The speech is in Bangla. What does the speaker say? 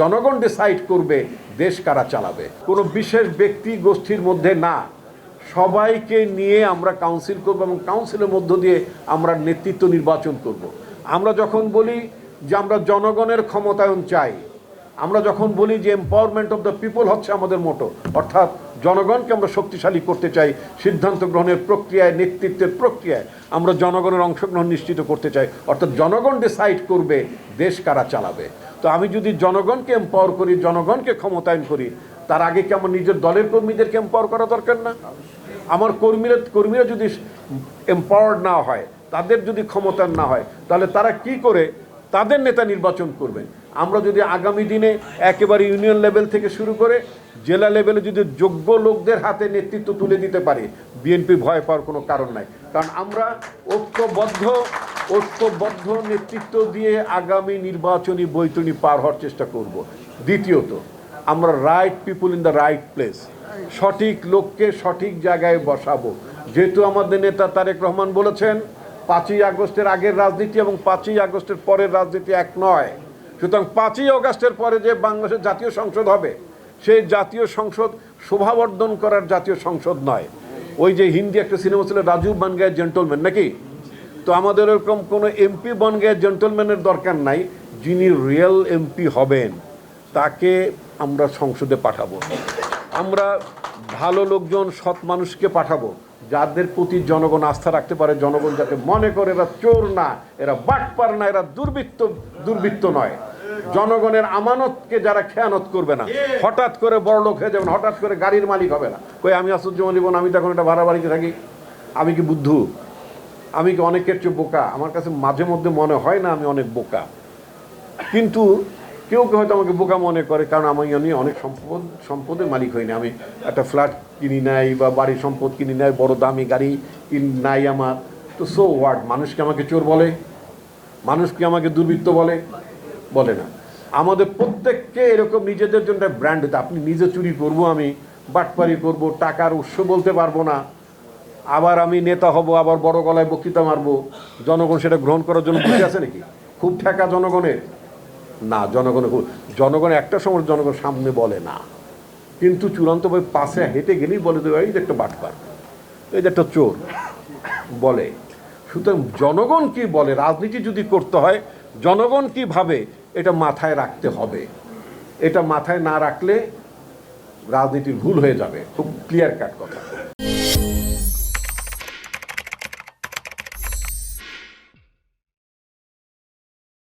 জনগণ ডিসাইড করবে দেশ কারা চালাবে। কোনো বিশেষ ব্যক্তি গোষ্ঠীর মধ্যে না। সবাইকে নিয়ে আমরা কাউন্সিল করব এবং কাউন্সিলের মধ্য দিয়ে আমরা নেতৃত্ব নির্বাচন করব। আমরা যখন বলি যে আমরা জনগণের ক্ষমতায়ন চাই, আমরা যখন বলি যে এম্পাওয়ারমেন্ট অফ দ্য পিপল হচ্ছে আমাদের মোটো অর্থাৎ জনগণকে আমরা শক্তিশালী করতে চাই, সিদ্ধান্ত গ্রহণের প্রক্রিয়ায়, নেতৃত্বের প্রক্রিয়ায় আমরা জনগণের অংশগ্রহণ নিশ্চিত করতে চাই, অর্থাৎ জনগণ ডিসাইড করবে দেশ কারা চালাবে। তো আমি যদি জনগণকে এম্পাওয়ার করি, জনগণকে ক্ষমতায়ন করি, তার আগে কি আমার নিজের দলের কর্মীদেরকে এম্পাওয়ার করা দরকার না? আমার কর্মীরা কর্মীরা যদি এম্পাওয়ার্ড না হয়, তাদের যদি ক্ষমতায়ন না হয়, তাহলে তারা কি করে? তাদের নেতা নির্বাচন করবেন। আমরা যদি আগামী দিনে একেবারে ইউনিয়ন লেভেল থেকে শুরু করে, জেলা লেভেলে যদি যোগ্য লোকদের হাতে নেতৃত্ব তুলে দিতে পারি, বিএনপি ভয় পাওয়ার কোনো কারণ নাই। কারণ আমরা ঐক্যবদ্ধ ঐক্যবদ্ধ নেতৃত্ব দিয়ে আগামী নির্বাচনী বৈতনী পার হওয়ার চেষ্টা করব। দ্বিতীয়ত, আমরা right people in the right place সঠিক লোককে সঠিক জায়গায় বসাবো। যেহেতু আমাদের নেতা তারেক রহমান বলেছেন, পাঁচই আগস্টের আগের রাজনীতি এবং পাঁচই আগস্টের পরের রাজনীতি এক নয়। সুতরাং পাঁচই আগস্টের পরে যে বাংলাদেশের জাতীয় সংসদ হবে, সেই জাতীয় সংসদ শোভাবর্ধন করার জাতীয় সংসদ নয়। ওই যে হিন্দি একটা সিনেমা ছিল রাজু বান গায়ে জেন্টলম্যান নাকি? তো আমাদের এরকম কোনো এমপি বন গায়ে জেন্টলম্যানের দরকার নাই, যিনি রিয়েল এমপি হবেন, তাকে আমরা সংসদে পাঠাবো। আমরা ভালো লোকজন, সৎ মানুষকে পাঠাবো, যাদের প্রতি জনগণ আস্থা রাখতে পারে, জনগণ যাতে মনে করে এরা চোর না, এরা বাটপার না, এরা দুর্বৃত্ত দুর্বৃত্ত নয়। জনগণের আমানতকে যারা খেয়ানত করবে না হঠাৎ করে বড় লোক হয়ে যাবেন হঠাৎ করে গাড়ির মালিক হবে না। কই আমি আসাদুজ্জামান জীবন আমি তখন একটা ভাড়া বাড়িতে থাকি। আমি কি বুদ্ধু? আমি কি অনেকের চেয়ে বোকা? আমার কাছে মাঝে মধ্যে মনে হয় না আমি অনেক বোকা। কিন্তু কেউ কেউ হয়তো আমাকে বোকা মনে করে কারণ আমি আমি অনেক সম্পদ সম্পদের মালিক হইনি আমি একটা ফ্ল্যাট কিনি নাই বা বাড়ির সম্পদ কিনি নাই বড় দামি গাড়ি কিন নাই আমার। তো সো ওয়ার্ড মানুষকে আমাকে চোর বলে মানুষকে আমাকে দুর্বৃত্ত বলে। বলে না। আমাদের প্রত্যেককে এরকম নিজেদের জন্য ব্র্যান্ড হতে আপনি নিজে চুরি করব আমি, বাটপারি করব, টাকার উৎস বলতে পারব না। আবার আমি নেতা হব, আবার বড় গলায় বক্তৃতা মারবো। জনগণ সেটা গ্রহণ করার জন্য বুঝে আছে নাকি? খুব ঠেকা জনগণের। না, জনগণ জনগণ একটা সময় জনগণ সামনে বলে না। কিন্তু চূড়ান্ত চূড়ান্তভাবে পাশে হেঁটে গেলেই বলে দেবে, এই যে একটা বাটপার, এই যে একটা চোর। বলে। সুতরাং জনগণ কি বলে, রাজনীতি যদি করতে হয়, জনগণ কি ভাবে এটা মাথায় রাখতে হবে। এটা মাথায় না রাখলে রাজনীতির ভুল হয়ে যাবে। খুব ক্লিয়ার কাট কথা।